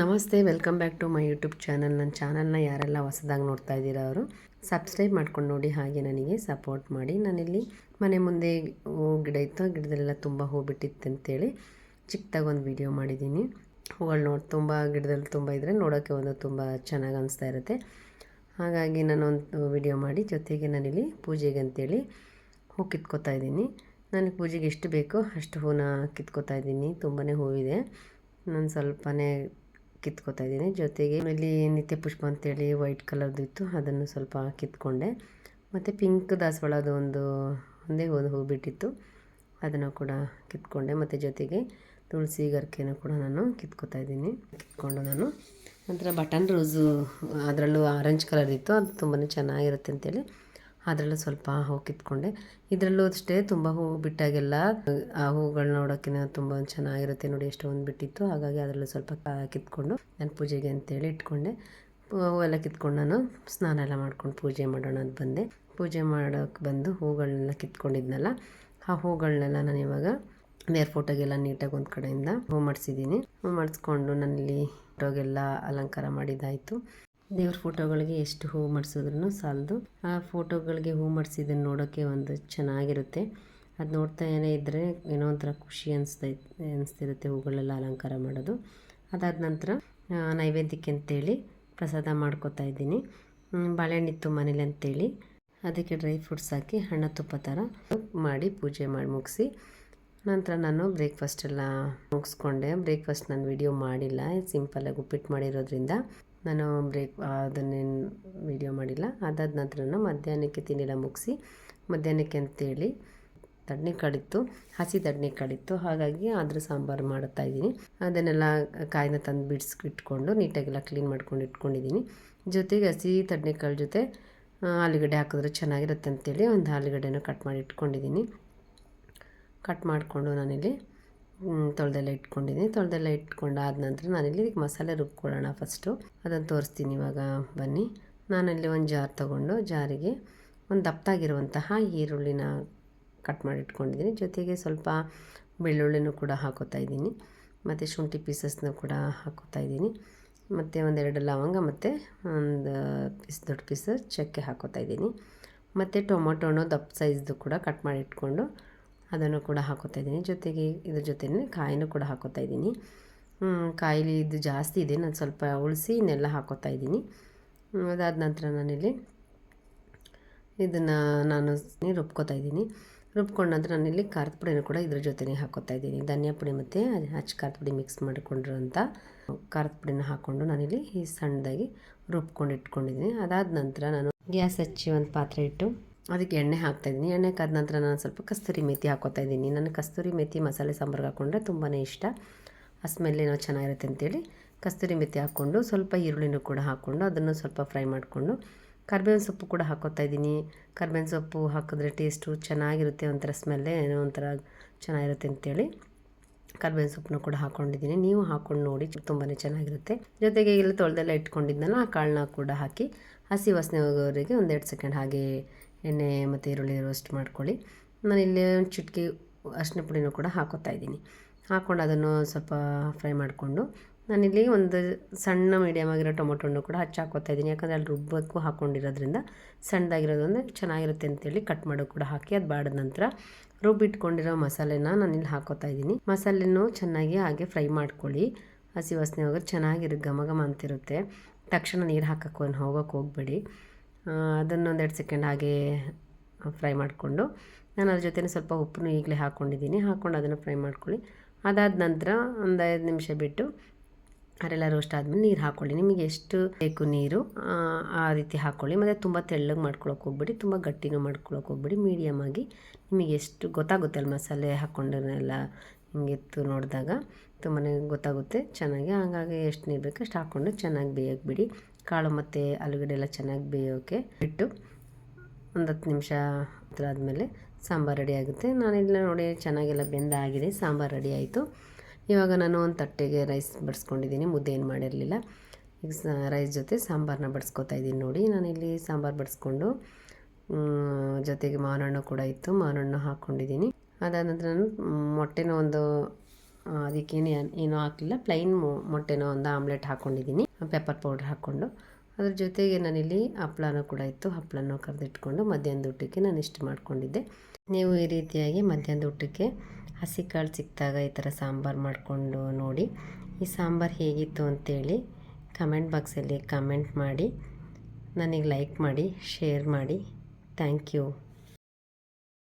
ನಮಸ್ತೆ, welcome back to my YouTube channel. ನನ್ನ ಚಾನಲ್ನ ಯಾರೆಲ್ಲ ಹೊಸದಾಗಿ ನೋಡ್ತಾ ಇದ್ದೀರಾ ಅವರು, ಸಬ್ಸ್ಕ್ರೈಬ್ ಮಾಡ್ಕೊಂಡು ನೋಡಿ, ಹಾಗೆ ನನಗೆ ಸಪೋರ್ಟ್ ಮಾಡಿ. ನಾನಿಲ್ಲಿ ಮನೆ ಮುಂದೆ ಹೂ ಗಿಡ ಇತ್ತು. ಆ ಗಿಡದಲ್ಲೆಲ್ಲ ತುಂಬ ಹೂ ಬಿಟ್ಟಿತ್ತು ಅಂತೇಳಿ ಚಿಕ್ಕದಾಗಿ ಒಂದು ವಿಡಿಯೋ ಮಾಡಿದ್ದೀನಿ. ಹೂಗಳು ನೋಡಿ, ತುಂಬ ಗಿಡದಲ್ಲಿ ತುಂಬ ಇದ್ದರೆ ನೋಡೋಕ್ಕೆ ಒಂದು ತುಂಬ ಚೆನ್ನಾಗಿ ಅನಿಸ್ತಾ ಇರುತ್ತೆ. ಹಾಗಾಗಿ ನಾನು ಒಂದು ವಿಡಿಯೋ ಮಾಡಿ, ಜೊತೆಗೆ ನಾನಿಲ್ಲಿ ಪೂಜೆಗೆ ಅಂತೇಳಿ ಹೂ ಕಿತ್ಕೋತಾ ಇದ್ದೀನಿ. ನನಗೆ ಪೂಜೆಗೆ ಎಷ್ಟು ಬೇಕೋ ಅಷ್ಟು ಹೂನ ಕಿತ್ಕೋತಾ ಇದ್ದೀನಿ. ತುಂಬಾ ಹೂವಿದೆ. ನಾನು ಸ್ವಲ್ಪನೇ ಕಿತ್ಕೋತಾ ಇದ್ದೀನಿ. ಜೊತೆಗೆ ಇಲ್ಲಿ ನಿತ್ಯ ಪುಷ್ಪ ಅಂತೇಳಿ ವೈಟ್ ಕಲರ್ದು ಇತ್ತು. ಅದನ್ನು ಸ್ವಲ್ಪ ಕಿತ್ಕೊಂಡೆ. ಮತ್ತು ಪಿಂಕ್ ದಾಸವಾಳದ ಒಂದು ಒಂದೇ ಒಂದು ಹೂ ಬಿಟ್ಟಿತ್ತು. ಅದನ್ನು ಕೂಡ ಕಿತ್ಕೊಂಡೆ. ಮತ್ತು ಜೊತೆಗೆ ತುಳಸಿ ಗರ್ಕೆನೂ ಕೂಡ ನಾನು ಕಿತ್ಕೋತಾ ಇದ್ದೀನಿ. ಕಿತ್ಕೊಂಡು ನಾನು. ನಂತರ ಬಟನ್ ರೋಸು ಅದರಲ್ಲೂ ಆರೆಂಜ್ ಕಲರ್ ಇತ್ತು. ಅದು ತುಂಬಾ ಚೆನ್ನಾಗಿರುತ್ತೆ ಅಂತೇಳಿ ಅದರಲ್ಲೂ ಸ್ವಲ್ಪ ಹೂ ಕಿತ್ಕೊಂಡೆ. ಇದರಲ್ಲೂ ಅಷ್ಟೇ ತುಂಬ ಹೂವು ಬಿಟ್ಟಾಗೆಲ್ಲ, ಆ ಹೂಗಳು ನೋಡೋಕ್ಕೆ ತುಂಬ ಚೆನ್ನಾಗಿರುತ್ತೆ ನೋಡಿ ಎಷ್ಟೊಂದು ಬಿಟ್ಟಿತ್ತು. ಹಾಗಾಗಿ ಅದರಲ್ಲೂ ಸ್ವಲ್ಪ ಕಿತ್ಕೊಂಡು ನಾನು ಪೂಜೆಗೆ ಅಂತೇಳಿ ಇಟ್ಕೊಂಡೆ. ಹೂವೆಲ್ಲ ಕಿತ್ಕೊಂಡು ನಾನು ಸ್ನಾನ ಎಲ್ಲ ಮಾಡ್ಕೊಂಡು ಪೂಜೆ ಮಾಡೋಣ ಅಂತ ಬಂದೆ. ಪೂಜೆ ಮಾಡೋಕ್ಕೆ ಬಂದು ಹೂಗಳನ್ನೆಲ್ಲ ಕಿತ್ಕೊಂಡಿದ್ನಲ್ಲ, ಆ ಹೂಗಳನ್ನೆಲ್ಲ ನಾನು ಇವಾಗ ನೇರ್ ಫೋಟೋಗೆಲ್ಲ ನೀಟಾಗಿ ಒಂದು ಕಡೆಯಿಂದ ಹೂ ಮಾಡಿಸಿದ್ದೀನಿ. ಹೂ ಮಾಡಿಸ್ಕೊಂಡು ನಾನಿಲ್ಲಿ ಫೋಟೋಗೆಲ್ಲ ಅಲಂಕಾರ ಮಾಡಿದ್ದಾಯಿತು. ದೇವ್ರ ಫೋಟೋಗಳಿಗೆ ಎಷ್ಟು ಹೂ ಮಾಡಿಸಿದ್ರು ಸಾಲದು. ಆ ಫೋಟೋಗಳಿಗೆ ಹೂ ಮಾಡಿಸಿದ್ದನ್ನು ನೋಡೋಕ್ಕೆ ಒಂದು ಚೆನ್ನಾಗಿರುತ್ತೆ. ಅದು ನೋಡ್ತಾ ಏನೇ ಇದ್ದರೆ ಏನೋ ಒಂಥರ ಖುಷಿ ಅನಿಸ್ತಾ ಅನಿಸ್ತಿರುತ್ತೆ ಹೂಗಳೆಲ್ಲ ಅಲಂಕಾರ ಮಾಡೋದು. ಅದಾದ ನಂತರ ನೈವೇದ್ಯಕ್ಕೆ ಅಂತೇಳಿ ಪ್ರಸಾದ ಮಾಡ್ಕೋತಾ ಇದ್ದೀನಿ. ಬಾಳೆಹಣ್ಣಿತ್ತು ಮನೇಲಿ ಅಂತೇಳಿ. ಅದಕ್ಕೆ ಡ್ರೈ ಫ್ರೂಟ್ಸ್ ಹಾಕಿ ಹಣ್ಣು ತುಪ್ಪ ಥರ ಮಾಡಿ ಪೂಜೆ ಮಾಡಿ ಮುಗಿಸಿ, ನಂತರ ನಾನು ಬ್ರೇಕ್ಫಾಸ್ಟ್ ಎಲ್ಲ ಮುಗಿಸ್ಕೊಂಡೆ. ಬ್ರೇಕ್ಫಾಸ್ಟ್ ನಾನು ವಿಡಿಯೋ ಮಾಡಿಲ್ಲ. ಸಿಂಪಲ್ಲಾಗಿ ಉಪ್ಪಿಟ್ಟು ಮಾಡಿರೋದ್ರಿಂದ ನಾನು ಬ್ರೇಕ್ ಅದನ್ನೇನು ವಿಡಿಯೋ ಮಾಡಿಲ್ಲ. ಅದಾದ ನಂತರ ಮಧ್ಯಾಹ್ನಕ್ಕೆ ತಿಂಡಿಲ್ಲ ಮುಗಿಸಿ, ಮಧ್ಯಾಹ್ನಕ್ಕೆ ಅಂತೇಳಿ ತಡ್ನಿಕಾಳಿತ್ತು ಹಸಿ ತಡ್ನಿಕಾಳಿತ್ತು ಹಾಗಾಗಿ ಅದ್ರ ಸಾಂಬಾರು ಮಾಡುತ್ತಾ ಇದ್ದೀನಿ. ಅದನ್ನೆಲ್ಲ ಕಾಯಿನ ತಂದು ಬಿಡಿಸಿ ಇಟ್ಕೊಂಡು ನೀಟಾಗೆಲ್ಲ ಕ್ಲೀನ್ ಮಾಡ್ಕೊಂಡು ಇಟ್ಕೊಂಡಿದ್ದೀನಿ. ಜೊತೆಗೆ ಹಸಿ ತಡ್ನಿಕಾಳು ಜೊತೆ ಆಲೂಗಡ್ಡೆ ಹಾಕಿದ್ರೆ ಚೆನ್ನಾಗಿರುತ್ತೆ ಅಂತೇಳಿ ಒಂದು ಆಲೂಗಡ್ಡೆನ ಕಟ್ ಮಾಡಿ ಇಟ್ಕೊಂಡಿದ್ದೀನಿ. ಕಟ್ ಮಾಡಿಕೊಂಡು ನಾನಿಲ್ಲಿ ತೊಳೆದೆಲ್ಲ ಇಟ್ಕೊಂಡಿದ್ದೀನಿ ತೊಳೆದೆಲ್ಲ ಇಟ್ಕೊಂಡಾದ ನಂತರ ನಾನಿಲ್ಲಿ ಇದಕ್ಕೆ ಮಸಾಲೆ ರುಬ್ಕೊಳ್ಳೋಣ ಫಸ್ಟು ಅದನ್ನು ತೋರಿಸ್ತೀನಿ ಇವಾಗ, ಬನ್ನಿ. ನಾನಲ್ಲಿ ಒಂದು ಜಾರ್ ತೊಗೊಂಡು ಜಾರಿಗೆ ಒಂದು ದಪ್ಪದಾಗಿರುವಂತಹ ಈರುಳ್ಳಿನ ಕಟ್ ಮಾಡಿ ಇಟ್ಕೊಂಡಿದ್ದೀನಿ ಜೊತೆಗೆ ಸ್ವಲ್ಪ ಬೆಳ್ಳುಳ್ಳಿನೂ ಕೂಡ ಹಾಕೋತಾ ಇದ್ದೀನಿ. ಮತ್ತು ಶುಂಠಿ ಪೀಸಸ್ನ ಕೂಡ ಹಾಕೋತಾ ಇದ್ದೀನಿ. ಮತ್ತು ಒಂದೆರಡು ಲವಂಗ ಮತ್ತು ಒಂದು ಪೀಸ್ ದೊಡ್ಡ ಪೀಸ್ ಚಕ್ಕೆ ಹಾಕೋತಾ ಇದ್ದೀನಿ. ಮತ್ತು ಟೊಮೊಟೊನು ದಪ್ಪ ಸೈಜ್ದು ಕೂಡ ಕಟ್ ಮಾಡಿ ಇಟ್ಕೊಂಡು ಅದನ್ನು ಕೂಡ ಹಾಕೋತಾ ಇದ್ದೀನಿ. ಜೊತೆಗೆ ಇದ್ರ ಜೊತೆನೇ ಕಾಯಿನೂ ಕೂಡ ಹಾಕೋತಾ ಇದ್ದೀನಿ. ಕಾಯಿಲಿ ಇದು ಜಾಸ್ತಿ ಇದೆ. ನಾನು ಸ್ವಲ್ಪ ಉಳಿಸಿ ಇನ್ನೆಲ್ಲ ಹಾಕೋತಾ ಇದ್ದೀನಿ. ಅದಾದ ನಂತರ ನಾನಿಲ್ಲಿ ಇದನ್ನು ನಾನು ರುಬ್ಕೋತಾ ಇದ್ದೀನಿ. ರುಬ್ಕೊಂಡ ನಂತರ ನಾನಿಲ್ಲಿ ಖಾರದ ಪುಡಿನೂ ಕೂಡ ಇದ್ರ ಜೊತೆನೇ ಹಾಕೋತಾ ಇದ್ದೀನಿ. ಧನಿಯಾ ಪುಡಿ ಮತ್ತು ಹಚ್ಚಿ ಖಾರದ ಪುಡಿ ಮಿಕ್ಸ್ ಮಾಡಿಕೊಂಡಿರೋಂಥ ಖಾರದ ಪುಡಿನ ಹಾಕ್ಕೊಂಡು ನಾನಿಲ್ಲಿ ಈ ಸಣ್ಣದಾಗಿ ರುಬ್ಕೊಂಡು ಇಟ್ಕೊಂಡಿದ್ದೀನಿ. ಅದಾದ ನಂತರ ನಾನು ಗ್ಯಾಸ್ ಹಚ್ಚಿ ಒಂದು ಪಾತ್ರೆ ಇಟ್ಟು ಅದಕ್ಕೆ ಎಣ್ಣೆ ಹಾಕ್ತಾಯಿದ್ದೀನಿ ಎಣ್ಣೆ ಕಾದ ನಂತರ ನಾನು ಸ್ವಲ್ಪ ಕಸ್ತೂರಿ ಮೆಥಿ ಹಾಕೋತಾ ಇದ್ದೀನಿ. ನನಗೆ ಕಸ್ತೂರಿ ಮೆಥಿ ಮಸಾಲೆ ಸಾಂಬಾರ್ಗೆ ಹಾಕ್ಕೊಂಡ್ರೆ ತುಂಬಾ ಇಷ್ಟ. ಆ ಸ್ಮೆಲ್ ಏನೋ ಚೆನ್ನಾಗಿರುತ್ತೆ ಅಂತೇಳಿ ಕಸ್ತೂರಿ ಮೆಥಿ ಹಾಕ್ಕೊಂಡು ಸ್ವಲ್ಪ ಈರುಳ್ಳಿನೂ ಕೂಡ ಹಾಕ್ಕೊಂಡು ಅದನ್ನು ಸ್ವಲ್ಪ ಫ್ರೈ ಮಾಡಿಕೊಂಡು ಕರ್ಬೇವಿನ ಸೊಪ್ಪು ಕೂಡ ಹಾಕೋತಾ ಇದ್ದೀನಿ. ಕರ್ಬೇವಿನ ಸೊಪ್ಪು ಹಾಕಿದ್ರೆ ಟೇಸ್ಟು ಚೆನ್ನಾಗಿರುತ್ತೆ, ಒಂಥರ ಸ್ಮೆಲ್ಲೇ ಏನೋ ಒಂಥರ ಚೆನ್ನಾಗಿರುತ್ತೆ ಅಂತೇಳಿ ಕರ್ಬೇವಿನ ಸೊಪ್ಪನ್ನು ಕೂಡ ಹಾಕ್ಕೊಂಡಿದ್ದೀನಿ ನೀವು ಹಾಕ್ಕೊಂಡು ನೋಡಿ ತುಂಬಾ ಚೆನ್ನಾಗಿರುತ್ತೆ. ಜೊತೆಗೆ ಇಲ್ಲಿ ತೊಳೆದೆಲ್ಲ ಇಟ್ಕೊಂಡಿದ್ನಲ್ಲ, ಆ ಕಾಳನ್ನ ಕೂಡ ಹಾಕಿ ಹಸಿ ವಾಸನೆ ಹೋಗೋವರೆಗೆ ಒಂದೆರಡು ಸೆಕೆಂಡ್ ಹಾಗೆ ಎಣ್ಣೆ ಮತ್ತು ಈರುಳ್ಳಿ ರೋಸ್ಟ್ ಮಾಡ್ಕೊಳ್ಳಿ. ನಾನು ಇಲ್ಲಿ ಒಂದು ಚಿಟ್ಕೆ ಅರಿಶಿನ ಪುಡಿನೂ ಕೂಡ ಹಾಕೋತಾ ಇದ್ದೀನಿ. ಹಾಕ್ಕೊಂಡು ಅದನ್ನು ಸ್ವಲ್ಪ ಫ್ರೈ ಮಾಡಿಕೊಂಡು ನಾನಿಲ್ಲಿ ಒಂದು ಸಣ್ಣ ಮೀಡಿಯಮ್ ಆಗಿರೋ ಟೊಮೊಟೊನ್ನು ಕೂಡ ಹಚ್ಚಿ ಹಾಕೋತಾ ಇದ್ದೀನಿ. ಯಾಕಂದರೆ ಅಲ್ಲಿ ರುಬ್ಬಕ್ಕೂ ಹಾಕ್ಕೊಂಡಿರೋದ್ರಿಂದ ಸಣ್ಣದಾಗಿರೋದೊಂದು ಚೆನ್ನಾಗಿರುತ್ತೆ ಅಂತೇಳಿ ಕಟ್ ಮಾಡೋ ಕೂಡ ಹಾಕಿ ಅದು ಬಾಡಿದ ನಂತರ ರುಬ್ಬಿಟ್ಕೊಂಡಿರೋ ಮಸಾಲೆನ ನಾನಿಲ್ಲಿ ಹಾಕೋತಾ ಇದ್ದೀನಿ. ಮಸಾಲೆನೂ ಚೆನ್ನಾಗಿ ಹಾಗೆ ಫ್ರೈ ಮಾಡ್ಕೊಳ್ಳಿ. ಹಸಿ ವಾಸನೆ ಹೋಗೋದು ಚೆನ್ನಾಗಿರು ಘಮ ಘಮ ಅಂತಿರುತ್ತೆ. ತಕ್ಷಣ ನೀರು ಹಾಕಕ್ಕೆ ಹೋಗೋಕೆ ಹೋಗಬೇಡಿ. ಅದನ್ನು ಎರಡು ಸೆಕೆಂಡ್ ಹಾಗೆ ಫ್ರೈ ಮಾಡಿಕೊಂಡು ನಾನು ಅದ್ರ ಜೊತೆ ಸ್ವಲ್ಪ ಉಪ್ಪನ್ನು ಈಗಲೇ ಹಾಕ್ಕೊಂಡಿದ್ದೀನಿ. ಹಾಕ್ಕೊಂಡು ಅದನ್ನು ಫ್ರೈ ಮಾಡ್ಕೊಳ್ಳಿ. ಅದಾದ ನಂತರ ಒಂದು ಐದು ನಿಮಿಷ ಬಿಟ್ಟು ಅದೆಲ್ಲ ರೋಸ್ಟ್ ಆದಮೇಲೆ ನೀರು ಹಾಕ್ಕೊಳ್ಳಿ. ನಿಮಗೆ ಎಷ್ಟು ಬೇಕು ನೀರು ಆ, ರೀತಿ ಹಾಕ್ಕೊಳ್ಳಿ. ಮತ್ತು ತುಂಬ ತೆಳ್ಳಗೆ ಮಾಡ್ಕೊಳ್ಳೋಕೆ ಹೋಗ್ಬೇಡಿ. ತುಂಬ ಗಟ್ಟಿನೂ ಮಾಡ್ಕೊಳ್ಳೋಕೆ ಹೋಗ್ಬೇಡಿ. ಮೀಡಿಯಮ್ ಆಗಿ ನಿಮಗೆ ಎಷ್ಟು ಗೊತ್ತಾಗುತ್ತೆ ಮಸಾಲೆ ಹಾಕ್ಕೊಂಡೆಲ್ಲ ಹಿಂಗಿತ್ತು ನೋಡಿದಾಗ. ತುಂಬಾ ಗೊತ್ತಾಗುತ್ತೆ ಚೆನ್ನಾಗಿ. ಹಾಗಾಗಿ ಎಷ್ಟು ನೀರು ಬೇಕು ಅಷ್ಟು ಹಾಕ್ಕೊಂಡು ಚೆನ್ನಾಗಿ ಬೇಯಕ್ಕೆ ಬಿಡಿ. ಕಾಳು ಮತ್ತು ಆಲೂಗಡ್ಡೆ ಎಲ್ಲ ಚೆನ್ನಾಗಿ ಬೇಯೋಕೆ ಬಿಟ್ಟು ಒಂದು ಹತ್ತು ನಿಮಿಷ ಹತ್ರ ಆದಮೇಲೆ ಸಾಂಬಾರು ರೆಡಿ ಆಗುತ್ತೆ. ನಾನು ನಾನಿಲ್ಲ ನೋಡಿ ಚೆನ್ನಾಗೆಲ್ಲ ಬೆಂದಾಗಿದೆ, ಸಾಂಬಾರು ರೆಡಿ ಆಯಿತು. ಇವಾಗ ನಾನು ಒಂದು ತಟ್ಟೆಗೆ ರೈಸ್ ಬಡಿಸ್ಕೊಂಡಿದ್ದೀನಿ, ಮುದ್ದೆ ಏನು ಮಾಡಿರಲಿಲ್ಲ. ಈಗ ರೈಸ್ ಜೊತೆ ಸಾಂಬಾರನ್ನ ಬಡಿಸ್ಕೊತಾ ಇದ್ದೀನಿ ನೋಡಿ. ನಾನು ಇಲ್ಲಿ ಸಾಂಬಾರು ಬಡಿಸ್ಕೊಂಡು ಜೊತೆಗೆ ಮಾವಿನ ಹಣ್ಣು ಕೂಡ ಇತ್ತು ಮಾವಿನ ಹಣ್ಣು ಹಾಕ್ಕೊಂಡಿದ್ದೀನಿ ಅದಾದ ನಂತರ ನಾನು ಮೊಟ್ಟೆನೋ ಒಂದು ಅದಕ್ಕೇನು ಏನೂ ಹಾಕಲಿಲ್ಲ, ಪ್ಲೈನ್ ಮೊಟ್ಟೆನೋ ಒಂದು ಆಮ್ಲೆಟ್ ಹಾಕ್ಕೊಂಡಿದ್ದೀನಿ ಪೆಪ್ಪರ್ ಪೌಡ್ರ್ ಹಾಕ್ಕೊಂಡು ಅದ್ರ ಜೊತೆಗೆ ನಾನಿಲ್ಲಿ ಹಪ್ಳನೂ ಕೂಡ ಇತ್ತು. ಹಪ್ಪಳನೂ ಕರೆದಿಟ್ಕೊಂಡು ಮಧ್ಯಾಹ್ನದ ಊಟಕ್ಕೆ ನಾನು ಇಷ್ಟು ಮಾಡಿಕೊಂಡಿದ್ದೆ. ನೀವು ಈ ರೀತಿಯಾಗಿ ಮಧ್ಯಾಹ್ನದ ಊಟಕ್ಕೆ ಹಸಿ ಕಾಳು ಸಿಕ್ಕಿದಾಗ ಈ ಥರ ಸಾಂಬಾರು ಮಾಡಿಕೊಂಡು ನೋಡಿ. ಈ ಸಾಂಬಾರು ಹೇಗಿತ್ತು ಅಂತೇಳಿ ಕಮೆಂಟ್ ಬಾಕ್ಸಲ್ಲಿ ಕಮೆಂಟ್ ಮಾಡಿ. ನನಗೆ ಲೈಕ್ ಮಾಡಿ, ಶೇರ್ ಮಾಡಿ. Thank you.